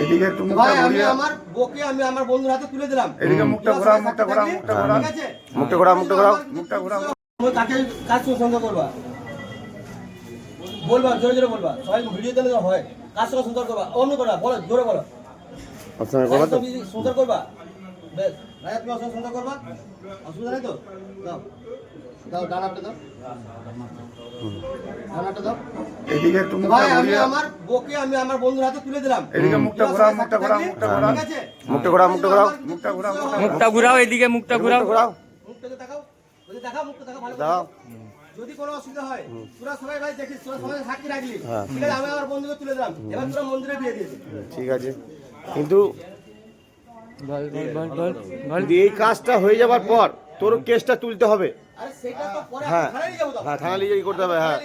এদিকে একটু মুখটা ভাই আমি আমার বকে আমি আমার বন্ধুর হাতে তুলে দিলাম। এদিকে মুখটা ঘোরাও মুখটা ঘোরাও মুখটা ঘোরাও। মুখটা ঘোরাও মুখটা ঘোরাও মুখটা ঘোরাও। তুমি কাজ সঙ্গে করবা। বলবা জোরে জোরে বলবা। সবাই ভিডিও দিলে হয়। কার সঙ্গে সুন্দর করবা। অন্য করবা বলো জোরে বলো। তুমি সুন্দর করবা। বেশ। রাজা তুমি অসংখ্য করবা? অসুবিধা নেই তো? দাও। দাও ডানাটা দাও। ডানাটা দাও। এদিকে একটু ভাই আমি আমার বকে আমি আমার বন্ধুর হাতে তুলে দিলাম। এদিকে মুখটা ঘোরাও মুখটা ঘোরাও মুখটা ঘোরাও। ঠিক আছে? মুখটা ঘোরাও মুখটা ঘোরাও মুখটা ঘোরাও মুখটা ঘুরাও এদিকে মুখটা ঘুরাও। ঘোরাও। মুখটাকে দেখাও। যদি দেখাও মুখটা দেখাও ভালো দাও। যদি কোনো অসুবিধা হয় তোরা সবাই ভাই দেখিস তোরা সবাই সাক্ষী রাখলি। হ্যাঁ। ঠিক আছে আমি আমার বন্ধুকে তুলে দিলাম। এবার তোরা মন্দিরে বিয়ে দিয়েছি ঠিক আছে। কিন্তু বল বল বল বল বল যদি এই কাজটা হয়ে যাবার পর তোর কেসটা তুলতে হবে। আরে সেটা তো পরে হ্যাঁ। হ্যাঁ থানা লিজে করতে হবে হ্যাঁ।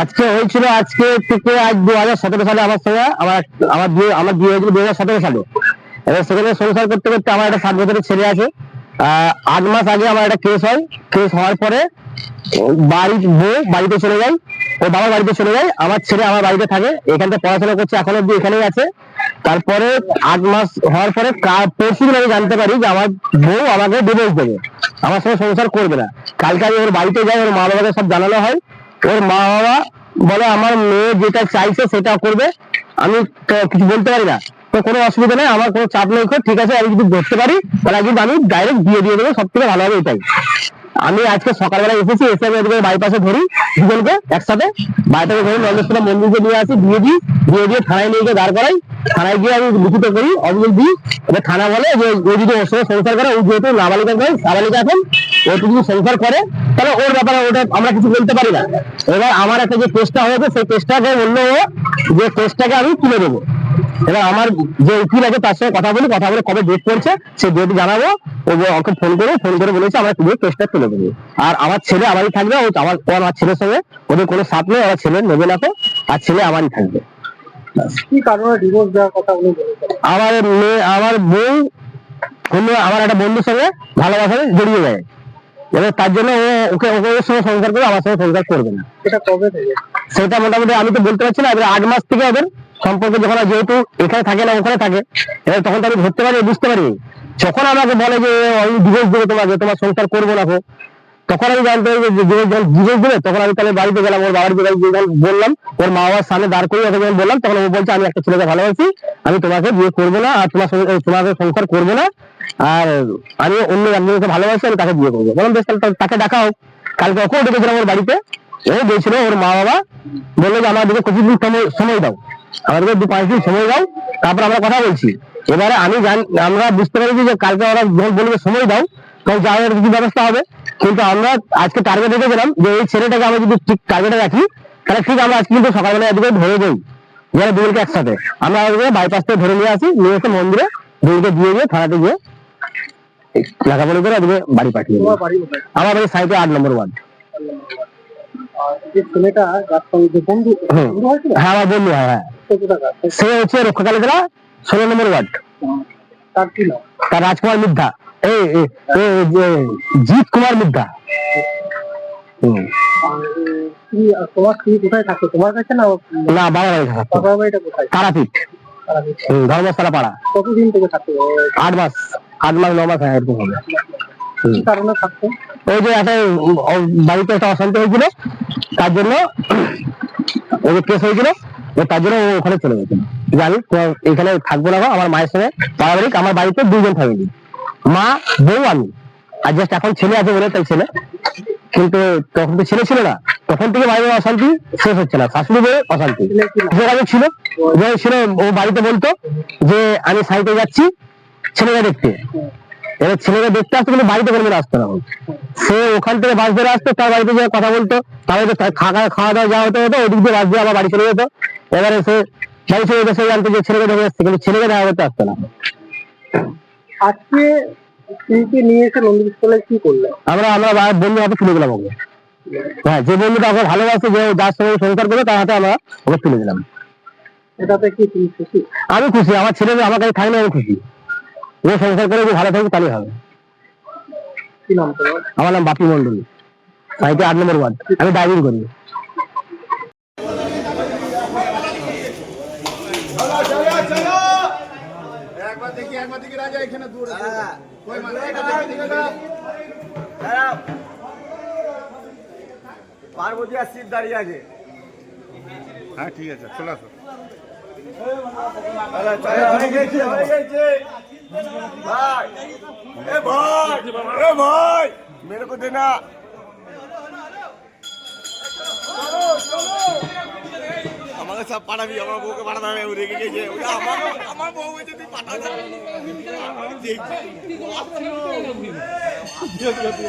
আজকে হয়েছিল আজকে থেকে আজ দু হাজার সতেরো সালে আমার সঙ্গে আমার আমার বিয়ে আমার বিয়ে হয়েছিল দু হাজার সতেরো সালে। এবার সেখানে সংসার করতে করতে আমার একটা সাত বছরের ছেলে আছে। আহ, আট মাস আগে আমার একটা কেস হয়। কেস হওয়ার পরে বাড়ির বউ বাড়িতে চলে যায় ও বাবা বাড়িতে চলে যায়, আমার ছেলে আমার বাড়িতে থাকে এখান পড়াশোনা করছে, এখন অব্দি এখানেই আছে। তারপরে আট মাস হওয়ার পরে পরশু দিন আমি জানতে পারি যে আমার বউ আমাকে ডিভোর্স দেবে। আমার সঙ্গে সংসার করবে না। কালকে আমি ওর বাড়িতে যাই, ওর মা বাবাকে সব জানানো হয়। ওর মা বাবা বলে, আমার মেয়ে যেটা চাইছে সেটা করবে। আমি কিছু বলতে পারি না। তো কোনো অসুবিধা নেই, আমার কোনো চাপ নেই, ঠিক আছে, আমি যদি ধরতে পারি, তাহলে কিন্তু আমি ডাইরেক্ট দিয়ে দিয়ে দেবো সব থেকে ভালো হবে এটাই। আমি আজকে সকালবেলা এসেছি, এসে আমি এদিকে বাইপাসে ধরি, দুজনকে একসাথে। বাড়িটাকে ধরি নন্দেশ্বরা মন্দিরকে নিয়ে আসি, দিয়ে দিই, দিয়ে দিয়ে থানায় নিয়ে গিয়ে দাঁড় করাই। থানায় গিয়ে আমি লিখিত করি, অভিযোগ দিই এবার থানা বলে যে ও যদি ওর সঙ্গে সংসার করে, ও যেহেতু নাবালিকা নয় সাবালিকা এখন, ও যদি সংসার করে, তাহলে ওর ব্যাপারে ওটা আমরা কিছু বলতে পারি না। এবার আমার একটা যে কেসটা হয়েছে, সেই কেসটাকে বলল যে কেসটাকে আমি তুলে দেবো। এবার আমার যে উকিল আছে তার সঙ্গে কথা বলি কথা বলে কবে ডেট পড়ছে সে ডেট জানাব। ও ওকে ফোন করে ফোন করে বলেছে আমরা তুলে কেসটা তুলে দেবো। আর আমার ছেলে আমারই থাকবে ও আমার ও আমার ছেলের সঙ্গে ওদের কোনো সাথ নেই আমার ছেলে নেবে না তো আর ছেলে আমারই থাকবে। কি কারণে ডিভোর্স দেওয়ার কথা উনি বলেছেন? আমার মেয়ে আমার বউ অন্য আমার একটা বন্ধুর সঙ্গে ভালোবাসায় জড়িয়ে যায়। এবার তার জন্য ও ওকে ওকে ওর সঙ্গে সংসার করে আমার সঙ্গে সংসার করবে না। এটা কবে থেকে? সেটা মোটামুটি আমি তো বলতে পারছি না এবার আট মাস থেকে ওদের সম্পর্ক যখন যেহেতু এখানে থাকে না, ওখানে থাকে, এবার তখন তো আমি ধরতে পারি, বুঝতে পারি। যখন আমাকে বলে যে, আমি ডিভোর্স দেবো তোমাকে, তোমার সংসার করব না তখন আমি জানতে পারি যে যখন ডিভোর্স দেবে, তখন আমি তাহলে বাড়িতে গেলাম, ওর বাবার বাড়িতে যখন বললাম, ওর মা বাবার সামনে দাঁড় করে যখন বললাম, তখন ও বলছে, আমি একটা ছেলেকে ভালোবাসি, আমি তোমাকে বিয়ে করব না, আর তোমার তোমাকে সংসার করব না, আর আমি অন্য একজনকে ভালোবাসি, আমি তাকে বিয়ে করব। বললাম, বেশ তাকে দেখাও। কালকে ওকেও ডেকেছিলাম ওর বাড়িতে, ও গেছিল, ওর মা বাবা বলল যে আমাদেরকে কিছু দিন সময় সময় দাও। আমাদেরকে দু পাঁচ দিন সময় দাও তারপর আমরা কথা বলছি। এবারে আমি জান আমরা বুঝতে পেরেছি যে কালকে ওরা যখন বলবে সময় দাও তখন যা হবে কিছু ব্যবস্থা হবে। কিন্তু আমরা আজকে টার্গেট রেখেছিলাম যে এই ছেলেটাকে আমরা যদি ঠিক টার্গেটে রাখি তাহলে ঠিক আমরা আজকে কিন্তু সকালবেলা এদিকে ধরে দেই যারা দুজনকে একসাথে। আমরা ওদেরকে বাইপাস থেকে ধরে নিয়ে আসি নিয়ে এসে মন্দিরে দুজনকে দিয়ে গিয়ে থানাতে গিয়ে লেখাপড়ি করে ওদিকে বাড়ি পাঠিয়ে আমার বাড়ি সাইডে আট নম্বর ওয়ার্ড। হ্যাঁ আমার বন্ধু হ্যাঁ হ্যাঁ। সে হচ্ছে রক্ষাকালী জেলা ষোলো নম্বর ওয়ার্ড। তার রাজকুমার মিদ্ধা এই জিৎ কুমার মিদ্ধা না বাবা বাড়ি তারাপীঠ। ধর্মশালা পাড়া। কতদিন থেকে থাকতো? আট মাস আট মাস ন মাস হ্যাঁ এরকম হবে। কি কারণে থাকতো? ওই যে একটা বাড়িতে একটা অশান্তি হয়েছিল। তার জন্য যে কেস হয়েছিল। তার জন্য ও ওখানে চলে গেছিল যে আমি এখানে থাকব না আমার মায়ের সঙ্গে। পারিবারিক, আমার বাড়িতে দুজন ফ্যামিলি মা, বউ, আমি। আর জাস্ট এখন ছেলে আছে বলে তাই ছেলে। কিন্তু তখন তো ছেলে ছিল না। তখন থেকে বাড়ির অশান্তি শেষ হচ্ছে না। শাশুড়ি বলে অশান্তি। আগে ছিল। যে ছিল, ও বাড়িতে বলতো যে, আমি সাইতে যাচ্ছি ছেলেকে দেখতে। এবার ছেলেকে দেখতে আসতো কিন্তু বাড়িতে কোনোদিন আসতো না সে ওখান থেকে বাস ধরে আসতো, তার বাড়িতে গিয়ে কথা বলতো। তারপরে তো তার খাওয়া খাওয়া দাওয়া যাওয়া হতো হতো, ওদিক দিয়ে বাস দিয়ে আবার বাড়ি চলে যেত। এবারে সে বাড়ি চলে যেত সে জানতো যে ছেলেকে দেখে এসছে কিন্তু ছেলেকে দেখা করতে আসতো না। আজকে স্ত্রীকে নিয়ে এসে নন্দী স্কুলে কি করলে আমরা আমরা বন্ধু হাতে তুলে দিলাম ওকে। হ্যাঁ যে বন্ধুটা ওকে ভালোবাসে যে যার সঙ্গে সংসার করবে তার হাতে আমরা ওকে তুলে দিলাম। এটাতে কি তুমি খুশি? আমি খুশি আমার ছেলে আমার কাছে থাকলে আমি খুশি। ও সংসার করে ভালো থাকবে তাহলেই হবে। কি নাম তোমার? আমার নাম বাপি মন্ডল সাইটে আট নম্বর ওয়ার্ড। আমি ড্রাইভিং করি। পার্বতী আর শিব দাঁড়িয়ে আছে। হ্যাঁ ঠিক আছে চলে আসো। হয়ে গেছে হয়ে গেছে। ভাই। এ ভাই। এ ভাই। মেরে কো দেনা সব পাঠাবি আমার বউকে পাঠাতে হবে রেগে গেছে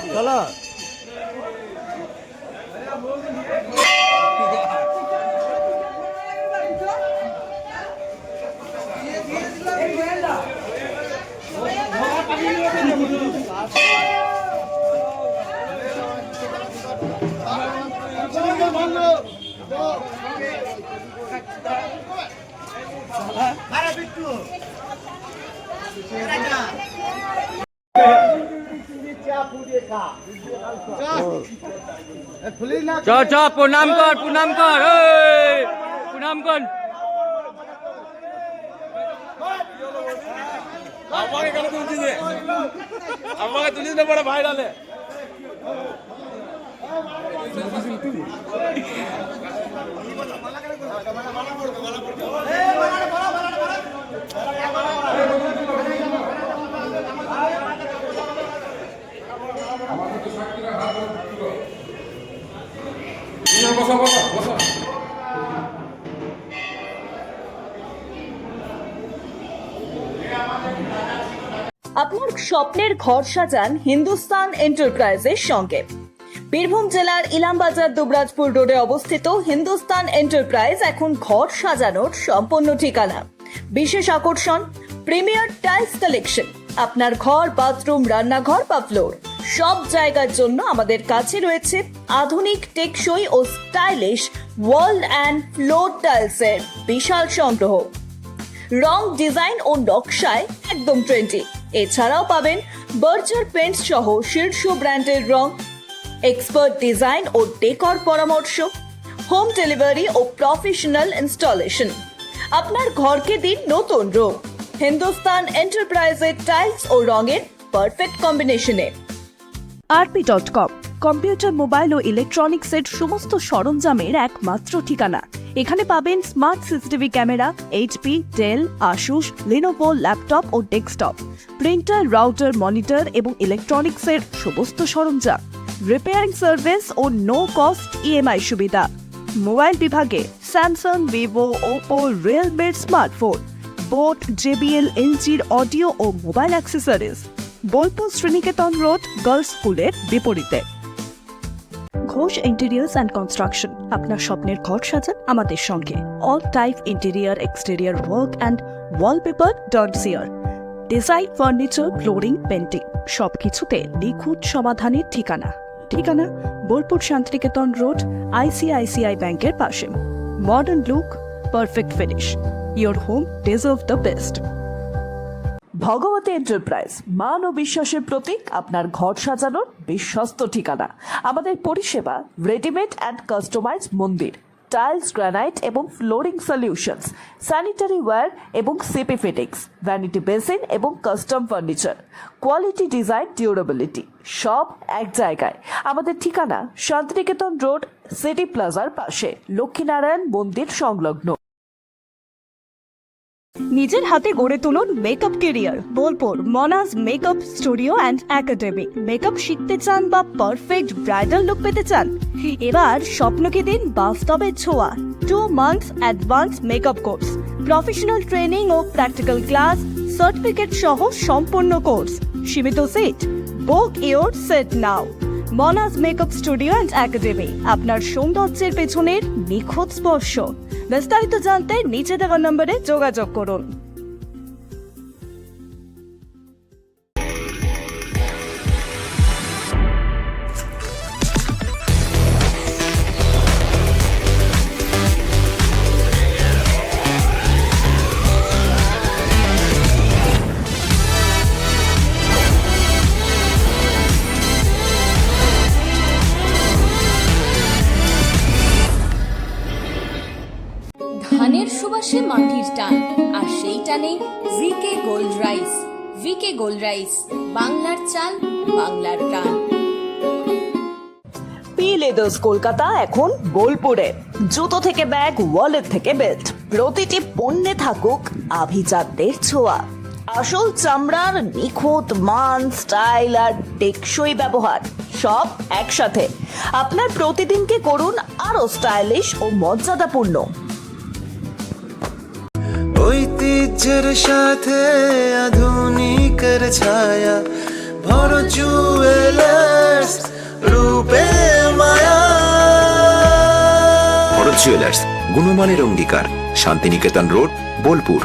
চলো। চ চ প্রণাম কর প্রণাম কর এই, প্রণাম কর আমাকে কেন তুলছি যে আমাকে তুলিস না বড় আপনার স্বপ্নের ঘর সাজান হিন্দুস্তান এন্টারপ্রাইজের সঙ্গে। বীরভূম জেলার ইলামবাজার দুবরাজপুর রোডে অবস্থিত হিন্দুস্তান এন্টারপ্রাইজ এখন ঘর সাজানোর সম্পূর্ণ ঠিকানা। বিশেষ আকর্ষণ, প্রিমিয়ার টাইলস কালেকশন, আপনার ঘর, বাথরুম, রান্নাঘর বা ফ্লোর। সব জায়গার জন্য আমাদের কাছে রয়েছে আধুনিক, টেকসই ও স্টাইলিশ ওয়াল অ্যান্ড ফ্লোর টাইলসের বিশাল সংগ্রহ। রং, ডিজাইন ও নকশায় একদম ট্রেন্ডি। এছাড়াও পাবেন বার্জার পেন্টস সহ শীর্ষ ব্র্যান্ডের রং, এক্সপার্ট ডিজাইন ও ডেকর পরামর্শ, হোম ডেলিভারি ও প্রফেশনাল ইনস্টলেশন। আপনার ঘরকে দিন নতুন রূপ। হিন্দুস্তান এন্টারপ্রাইজের টাইলস ও রঙের পারফেক্ট কম্বিনেশনে। RP dot com, computer, mobile ও ইলেকট্রনিক্সের সমস্ত সরঞ্জামের একমাত্র ঠিকানা। এখানে পাবেন smart CCTV camera, HP, Dell Asus Lenovo laptop ও ডেস্কটপ, প্রিন্টার, রাউটার, মনিটর এবং ইলেকট্রনিক্সের সমস্ত সরঞ্জাম। রিপেয়ারিং সার্ভিস ও নো কস্ট ইএমআই সুবিধা। মোবাইল বিভাগে স্যামসাং ভিভো ওপো রিয়েলমির স্মার্টফোন বোট জেবিএল এলজির অডিও ও mobile accessories Bolpur Sriniketan road girls স্কুলের বিপরীতে। ঘোষ ইন্টেরিয়ার্স অ্যান্ড কনস্ট্রাকশন আপনার স্বপ্নের ঘর সাজান আমাদের সঙ্গে। All type interior exterior work and wallpaper dot chair design furniture flooring painting সবকিছুতে নিখুঁত সমাধানের ঠিকানা। ঠিকানা বোলপুর শান্তিনিকেতন রোড আইসিআইসিআই ব্যাংকের পাশে। Modern look, perfect finish. Your home deserves the best. Bhagwati enterprise মান ও বিশ্বাসের প্রতীক আপনার ঘর সাজানোর বিশ্বস্ত ঠিকানা আমাদের পরিষেবা রেডিমেড অ্যান্ড কাস্টমাইজ মন্দির টাইলস গ্রানাইট এবং ফ্লোরিং সলিউশনস স্যানিটারি ওয়্যার এবং সিপি ফিটিংস ভ্যানিটি বেসিন এবং custom furniture quality design durability সব এক জায়গায়। আমাদের ঠিকানা শান্তিনিকেতন রোড, সিটি প্লাজার পাশে, লক্ষ্মীনারায়ণ মন্দির সংলগ্ন। নিজের হাতে গড়ে তুলুন makeup career Bolpur Manaj makeup studio and academy makeup শিখতে চান বা পারফেক্ট ব্রাইডাল লুক পেতে চান? এবার স্বপ্নকে দিন বাস্তবের ছোঁয়া। Two months advance makeup course professional training ও প্র্যাকটিক্যাল ক্লাস সার্টিফিকেট সহ সম্পূর্ণ কোর্স সীমিত seat book your set now Manaj makeup studio and academy আপনার সৌন্দর্যের পেছনের নিখুঁত স্পর্শ। বিস্তারিত জানতে নিচে দেওয়া নম্বরে যোগাযোগ করুন। VK gold rice. বাংলার চাল, বাংলার প্রাণ। পি লেদার্স কলকাতা এখন বোলপুরে। জুতো থেকে ব্যাগ ওয়ালেট থেকে বেল্ট প্রতিটি পণ্যে থাকুক আভিজাত্যের ছোঁয়া। আসল চামড়ার নিখুঁত মান স্টাইল আর টেকসই ব্যবহার, সব একসাথে। আপনার প্রতিদিনকে করুন আরও স্টাইলিশ ও মর্যাদাপূর্ণ। ঐতিহ্যের সাথে আধুনিকের ছায়া ভর জুয়েলার্স রূপে মায়া ভরত জুয়েলার্স গুণমানের অঙ্গীকার শান্তিনিকেতন রোড বোলপুর